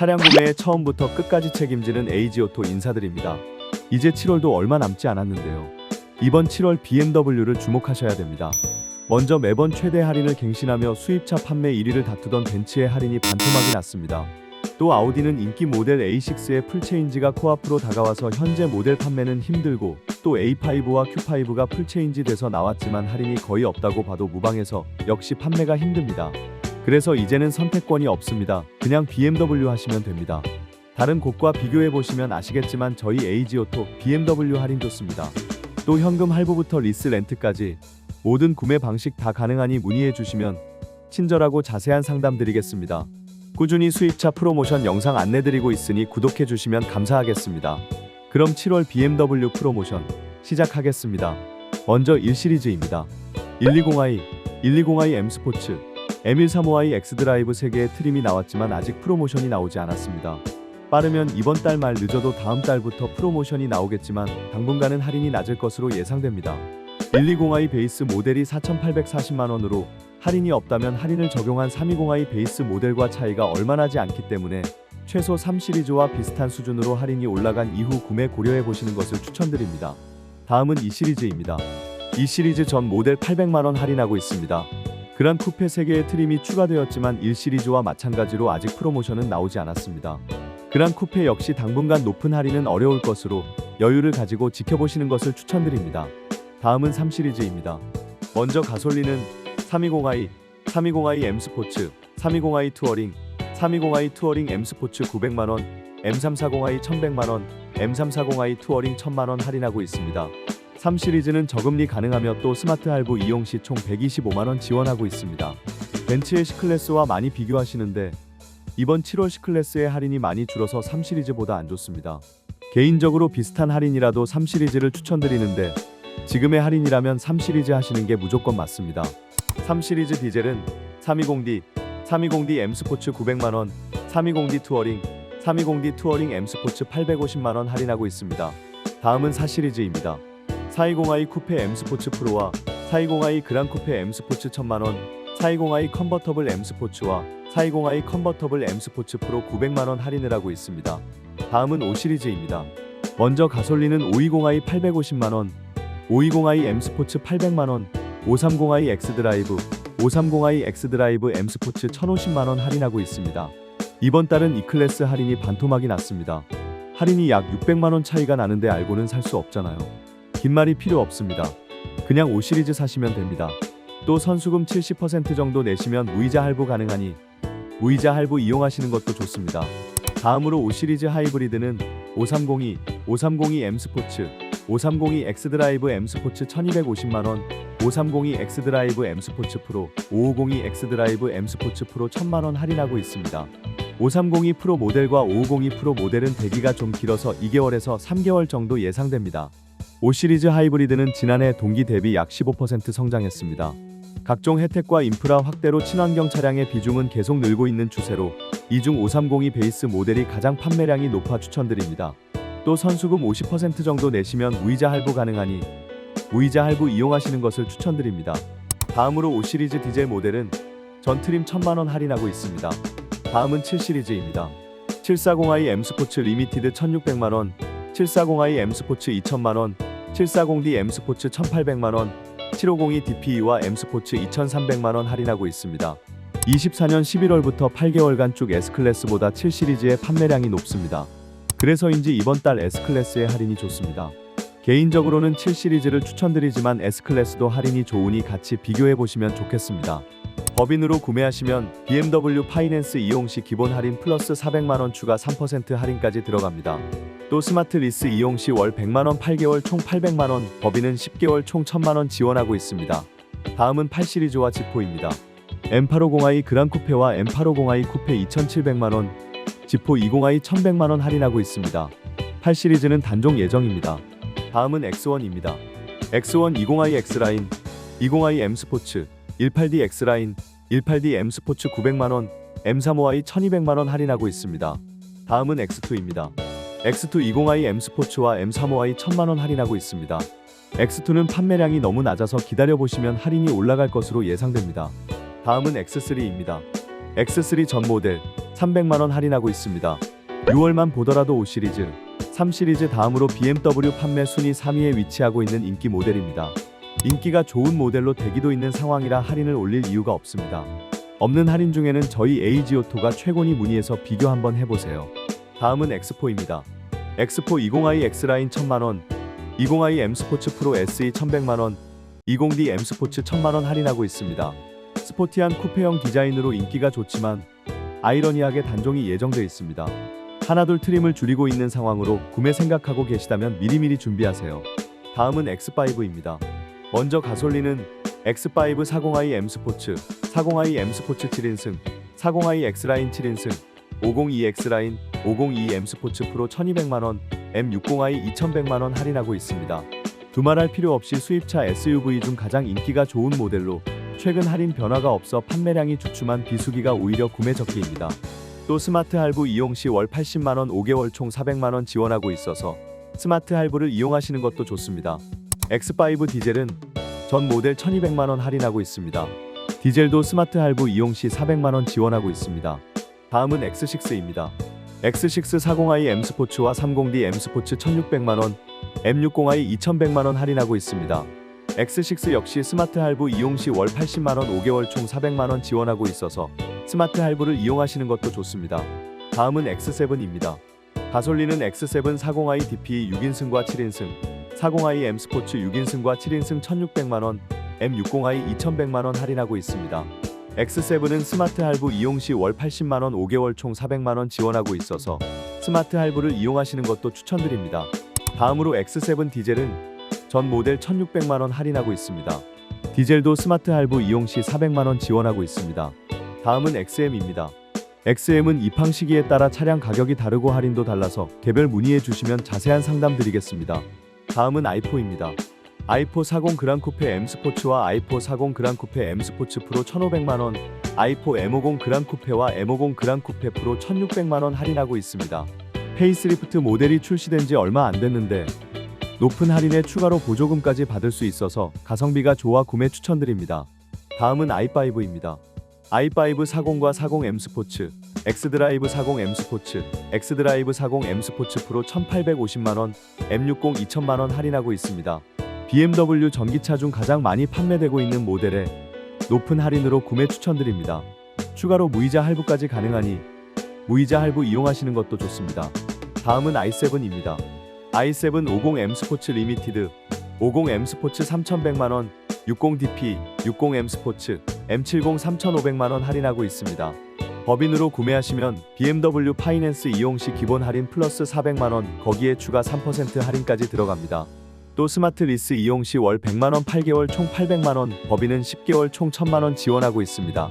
차량 구매에 처음부터 끝까지 책임지는 에이지오토 인사드립니다. 이제 7월도 얼마 남지 않았는데요. 이번 7월 BMW를 주목하셔야 됩니다. 먼저 매번 최대 할인을 갱신하며 수입차 판매 1위를 다투던 벤츠의 할인이 반토막이 났습니다. 또 아우디는 인기 모델 A6의 풀체인지가 코앞으로 다가와서 현재 모델 판매는 힘들고 또 A5와 Q5가 풀체인지 돼서 나왔지만 할인이 거의 없다고 봐도 무방해서 역시 판매가 힘듭니다. 그래서 이제는 선택권이 없습니다. 그냥 BMW 하시면 됩니다. 다른 곳과 비교해 보시면 아시겠지만 저희 에이지오토 BMW 할인 좋습니다. 또 현금 할부부터 리스 렌트까지 모든 구매 방식 다 가능하니 문의해 주시면 친절하고 자세한 상담 드리겠습니다. 꾸준히 수입차 프로모션 영상 안내드리고 있으니 구독해 주시면 감사하겠습니다. 그럼 7월 BMW 프로모션 시작하겠습니다. 먼저 1시리즈입니다. 120i, 120i M 스포츠, M135i X 드라이브 3개의 트림이 나왔지만 아직 프로모션이 나오지 않았습니다. 빠르면 이번 달 말 늦어도 다음 달부터 프로모션이 나오겠지만 당분간은 할인이 낮을 것으로 예상됩니다. 120i 베이스 모델이 4,840만 원으로 할인이 없다면 할인을 적용한 320i 베이스 모델과 차이가 얼마 나지 않기 때문에 최소 3시리즈와 비슷한 수준으로 할인이 올라간 이후 구매 고려해 보시는 것을 추천드립니다. 다음은 2시리즈입니다. 2시리즈 전 모델 800만 원 할인하고 있습니다. 그란 쿠페 3개의 트림이 추가되었지만 1시리즈와 마찬가지로 아직 프로모션은 나오지 않았습니다. 그란 쿠페 역시 당분간 높은 할인은 어려울 것으로 여유를 가지고 지켜보시는 것을 추천드립니다. 다음은 3시리즈입니다. 먼저 가솔린은 320i, 320i M 스포츠, 320i 투어링, 320i 투어링 M 스포츠 900만원, M340i 1100만원, M340i 투어링 1000만원 할인하고 있습니다. 3 시리즈는 저금리 가능하며 또 스마트 할부 이용 시 총 125만 원 지원하고 있습니다. 벤츠의 C클래스와 많이 비교하시는데 이번 7월 C클래스의 할인이 많이 줄어서 3 시리즈보다 안 좋습니다. 개인적으로 비슷한 할인이라도 3 시리즈를 추천드리는데 지금의 할인이라면 3 시리즈 하시는 게 무조건 맞습니다. 3 시리즈 디젤은 320D, 320D M 스포츠 900만 원, 320D 투어링, 320D 투어링 M 스포츠 850만 원 할인하고 있습니다. 다음은 4 시리즈입니다. 420i 쿠페 M 스포츠 프로와 420i 그란 쿠페 M 스포츠 1000만원, 420i 컨버터블 M 스포츠와 420i 컨버터블 M 스포츠 프로 900만원 할인을 하고 있습니다. 다음은 5시리즈입니다. 먼저 가솔린은 520i 850만원, 520i M 스포츠 800만원, 530i X 드라이브, 530i X 드라이브 M 스포츠 1050만원 할인하고 있습니다. 이번 달은 이 클래스 할인이 반토막이 났습니다. 할인이 약 600만원 차이가 나는데 알고는 살 수 없잖아요. 긴 말이 필요 없습니다. 그냥 5 시리즈 사시면 됩니다. 또 선수금 70% 정도 내시면 무이자 할부 가능하니 무이자 할부 이용하시는 것도 좋습니다. 다음으로 5 시리즈 하이브리드는 5302, 5302 M 스포츠, 5302 X 드라이브 M 스포츠 1250만 원, 5302 X 드라이브 M 스포츠 프로, 5502 X 드라이브 M 스포츠 프로 1000만 원 할인하고 있습니다. 5302 프로 모델과 5502 프로 모델은 대기가 좀 길어서 2개월에서 3개월 정도 예상됩니다. 5 시리즈 하이브리드는 지난해 동기 대비 약 15% 성장했습니다. 각종 혜택과 인프라 확대로 친환경 차량의 비중은 계속 늘고 있는 추세로 이중 5302 베이스 모델이 가장 판매량이 높아 추천드립니다. 또 선수금 50% 정도 내시면 무이자 할부 가능하니 무이자 할부 이용하시는 것을 추천드립니다. 다음으로 5 시리즈 디젤 모델은 전 트림 1000만 원 할인하고 있습니다. 다음은 7 시리즈입니다. 740i M 스포츠 리미티드 1600만 원, 740i M 스포츠 2000만 원, 740D M 스포츠 1800만 원, 7502 DPE와 M 스포츠 2300만 원 할인하고 있습니다. 24년 11월부터 8개월간 쭉 S 클래스보다 7 시리즈의 판매량이 높습니다. 그래서인지 이번 달 S 클래스의 할인이 좋습니다. 개인적으로는 7 시리즈를 추천드리지만 S 클래스도 할인이 좋으니 같이 비교해 보시면 좋겠습니다. 법인으로 구매하시면 BMW 파이낸스 이용 시 기본 할인 플러스 400만 원 추가 3% 할인까지 들어갑니다. 또 스마트 리스 이용 시 월 100만 원 8개월 총 800만 원, 법인은 10개월 총 1000만 원 지원하고 있습니다. 다음은 8 시리즈와 지포입니다. M850i 그란 쿠페와 M850i 쿠페 2,700만 원, 지포 20i 1,100만 원 할인하고 있습니다. 8 시리즈는 단종 예정입니다. 다음은 X1입니다. X1 20i X라인, 20i M 스포츠, 18D X라인, 18D M 스포츠 900만 원, M35i 1200만 원 할인하고 있습니다. 다음은 X2입니다. X2 20i M 스포츠와 M35i 1000만 원 할인하고 있습니다. X2는 판매량이 너무 낮아서 기다려 보시면 할인이 올라갈 것으로 예상됩니다. 다음은 X3입니다. X3 전 모델 300만 원 할인하고 있습니다. 6월만 보더라도 5 시리즈, 3 시리즈 다음으로 BMW 판매 순위 3위에 위치하고 있는 인기 모델입니다. 인기가 좋은 모델로 대기도 있는 상황이라 할인을 올릴 이유가 없습니다. 없는 할인 중에는 저희 에이지오토가 최고니 문의해서 비교 한번 해보세요. 다음은 X4입니다. X4 20i X라인 1000만원, 20i M 스포츠 프로 SE 1100만원, 20D M 스포츠 1000만원 할인하고 있습니다. 스포티한 쿠페형 디자인으로 인기가 좋지만 아이러니하게 단종이 예정돼 있습니다. 하나둘 트림을 줄이고 있는 상황으로 구매 생각하고 계시다면 미리미리 준비하세요. 다음은 X5입니다. 먼저 가솔린은 X5 40i M 스포츠, 40i M 스포츠 7인승, 40i X라인 7인승, 502 X라인, 502 M 스포츠 프로 1200만 원, M60i 2100만 원 할인하고 있습니다. 두말할 필요 없이 수입차 SUV 중 가장 인기가 좋은 모델로 최근 할인 변화가 없어 판매량이 주춤한 비수기가 오히려 구매 적기입니다. 또 스마트 할부 이용 시 월 80만 원 5개월 총 400만 원 지원하고 있어서 스마트 할부를 이용하시는 것도 좋습니다. X5 디젤은 전 모델 1200만 원 할인하고 있습니다. 디젤도 스마트 할부 이용 시 400만 원 지원하고 있습니다. 다음은 X6입니다. X6 40i M 스포츠와 30D M 스포츠 1600만 원, M60i 2100만 원 할인하고 있습니다. X6 역시 스마트 할부 이용 시 월 80만 원 5개월 총 400만 원 지원하고 있어서 스마트 할부를 이용하시는 것도 좋습니다. 다음은 X7입니다. 가솔린은 X7 40i DP 6인승과 7인승, 40i M 스포츠 6인승과 7인승 1600만 원, M60i 2100만 원 할인하고 있습니다. X7은 스마트 할부 이용 시 월 80만 원 5개월 총 400만 원 지원하고 있어서 스마트 할부를 이용하시는 것도 추천드립니다. 다음으로 X7 디젤은 전 모델 1600만 원 할인하고 있습니다. 디젤도 스마트 할부 이용 시 400만 원 지원하고 있습니다. 다음은 XM입니다. XM은 입항 시기에 따라 차량 가격이 다르고 할인도 달라서 개별 문의해 주시면 자세한 상담 드리겠습니다. 다음은 i4입니다. i4 40 그란 쿠페 M 스포츠와 i4 40 그란 쿠페 M 스포츠 프로 1,500만 원, i4 M50 그란 쿠페와 M50 그란 쿠페 프로 1,600만 원 할인하고 있습니다. 페이스리프트 모델이 출시된 지 얼마 안 됐는데 높은 할인에 추가로 보조금까지 받을 수 있어서 가성비가 좋아 구매 추천드립니다. 다음은 i5입니다. i5 40과 40M 스포츠, 엑스드라이브 40M 스포츠, 엑스드라이브 40M 스포츠 프로 1,850만 원, M60 2천만 원 할인하고 있습니다. BMW 전기차 중 가장 많이 판매되고 있는 모델에 높은 할인으로 구매 추천드립니다. 추가로 무이자 할부까지 가능하니 무이자 할부 이용하시는 것도 좋습니다. 다음은 i7입니다. i7 50M 스포츠 리미티드, 50M 스포츠 3,100만 원, 60DP, 60M 스포츠, M70 3,500만 원 할인하고 있습니다. 법인으로 구매하시면 BMW 파이낸스 이용 시 기본 할인 플러스 400만 원, 거기에 추가 3% 할인까지 들어갑니다. 또 스마트 리스 이용 시 월 100만 원 8개월 총 800만 원, 법인은 10개월 총 1000만 원 지원하고 있습니다.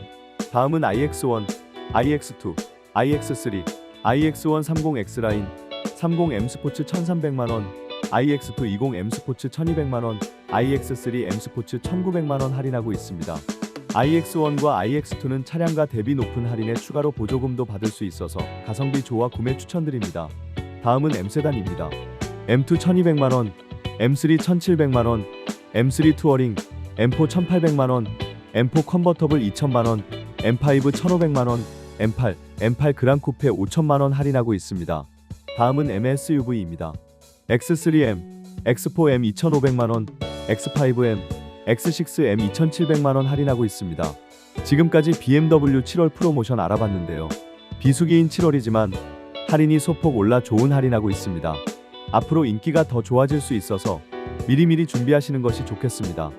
다음은 iX1, iX2, iX3, iX1 30X 라인, 30M 스포츠 1,300만 원, iX2 20M 스포츠 1,200만 원, iX3 M 스포츠 1,900만 원 할인하고 있습니다. iX1과 iX2는 차량과 대비 높은 할인에 추가로 보조금도 받을 수 있어서 가성비 좋아 구매 추천드립니다. 다음은 M 세단입니다. M2 1,200만 원, M3 1,700만 원, M3 투어링, M4 1,800만 원, M4 컨버터블 2,000만 원, M5 1,500만 원, M8, M8 그란 쿠페 5천만 원 할인하고 있습니다. 다음은 MSUV입니다. X3M, X4M 2,500만 원, X5M, X6M 2,700만 원 할인하고 있습니다. 지금까지 BMW 7월 프로모션 알아봤는데요. 비수기인 7월이지만 할인이 소폭 올라 좋은 할인하고 있습니다. 앞으로 인기가 더 좋아질 수 있어서 미리미리 준비하시는 것이 좋겠습니다.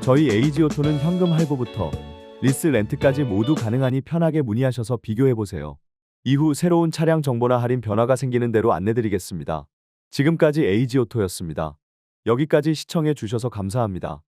저희 에이지오토는 현금 할부부터 리스 렌트까지 모두 가능하니 편하게 문의하셔서 비교해 보세요. 이후 새로운 차량 정보나 할인 변화가 생기는 대로 안내드리겠습니다. 지금까지 에이지오토였습니다. 여기까지 시청해 주셔서 감사합니다.